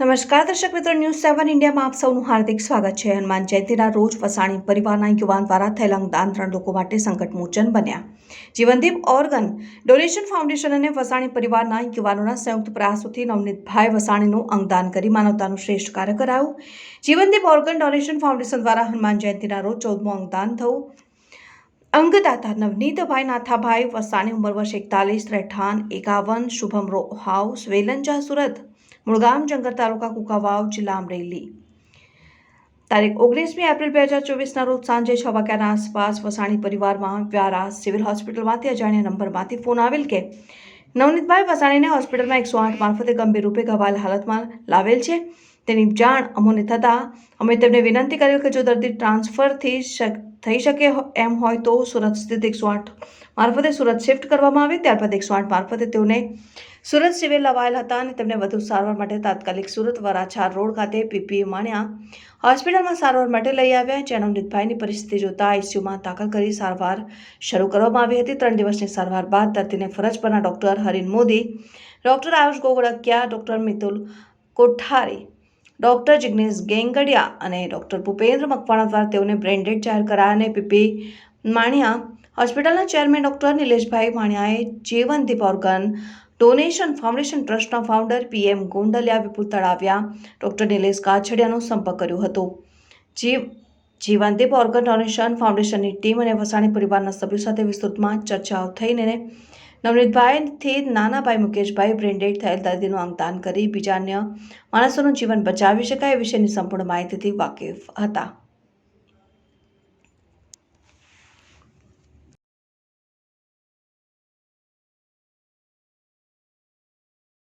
નમસ્કાર, દર્શક મિત્રો ન્યૂઝ સેવન ઇન્ડિયામાં આપ સૌનું હાર્દિક સ્વાગત છે. હનુમાન જયંતિના રોજ વસાણી પરિવારના યુવાન દ્વારા થયેલા અંગદાન ત્રણ લોકો માટે સંકટમોચન બન્યા. જીવનદીપ ઓર્ગન ડોનેશન ફાઉન્ડેશન અને વસાણી પરિવારના યુવાનોના સંયુક્ત પ્રયાસોથી નવનીતભાઈ વસાણીનું અંગદાન કરી માનવતાનું શ્રેષ્ઠ કાર્ય કરાયું. જીવનદીપ ઓર્ગન ડોનેશન ફાઉન્ડેશન દ્વારા હનુમાન જયંતિના રોજ ચૌદમું અંગદાન થયું. અંગદાતા નવનીતભાઈ નાથાભાઈ વસાણી ઉંમર વર્ષ એકતાલીસ, રહેઠાણ એકાવન, શુભમ રો હાઉસ, વેલંજા સુરત મુળગામ જંગર તાલુકા કુકાવાવ જિલ્લા અમરેલી. તારીખ ઓગણીસમી એપ્રિલ બે હજાર ચોવીસના રોજ સાંજે છ વાગ્યાના આસપાસ વસાણી પરિવારમાં વ્યારા સિવિલ હોસ્પિટલમાંથી અજાણ્યા નંબરમાંથી ફોન આવેલ કે, નવનીતભાઈ વસાણીને હોસ્પિટલમાં એકસો આઠ મારફતે ગંભીર રૂપે ઘવાયેલ હાલતમાં લાવેલ છે. તેની જાણ અમોને થતાં અમે તેમને વિનંતી કરી કે જો દર્દી ટ્રાન્સફરથી થઈ શકે એમ હોય તો સુરત સ્થિત એકસો આઠ મારફતે સુરત શિફ્ટ કરવામાં આવી ત્યારબાદ એકસો આઠ મારફતે તેઓને સુરત સિવિલ લવાયેલ હતા અને તેમને વધુ સારવાર માટે તાત્કાલિક સુરત વરાછાર રોડ ખાતે પીપી માણ્યા. હોસ્પિટલમાં સારવાર માટે લઈ આવ્યા, જ્યાં નવનીતભાઈની પરિસ્થિતિ જોતા આઈસીયુમાં દાખલ કરી સારવાર શરૂ કરવામાં આવી હતી. ત્રણ દિવસની સારવાર બાદ દર્દીને ફરજ પરના doctor Harin Modi, doctor Ayush Gogadkiya doctor Mitul Kothari, doctor Jignesh Gengadiya અને ડૉક્ટર ભૂપેન્દ્ર મકવાણા દ્વારા તેઓને બ્રેન્ડેડ જાહેર કરાયા અને પીપી માણિયા. હોસ્પિટલના ચેરમેન ડૉક્ટર નિલેશભાઈ માણિયાએ જીવનદીપ ઓર્ગન ડોનેશન ફાઉન્ડેશન ટ્રસ્ટના founder PM Gondaliya Vipul Talavya doctor Nilesh કાછડિયાનો સંપર્ક કર્યો હતો. જીવ જીવનદીપ ઓર્ગન ડોનેશન ફાઉન્ડેશનની ટીમ અને વસાણી પરિવારના સભ્યો સાથે વિસ્તૃતમાં ચર્ચાઓ થઈને નવનીતભાઈથી નાનાભાઈ મુકેશભાઈ બ્રેન્ડેડ થયેલ દર્દીનું અંગદાન કરી બીજા અન્ય માણસોનું જીવન બચાવી શકાય એ વિશેની સંપૂર્ણ માહિતીથી વાકેફ હતા.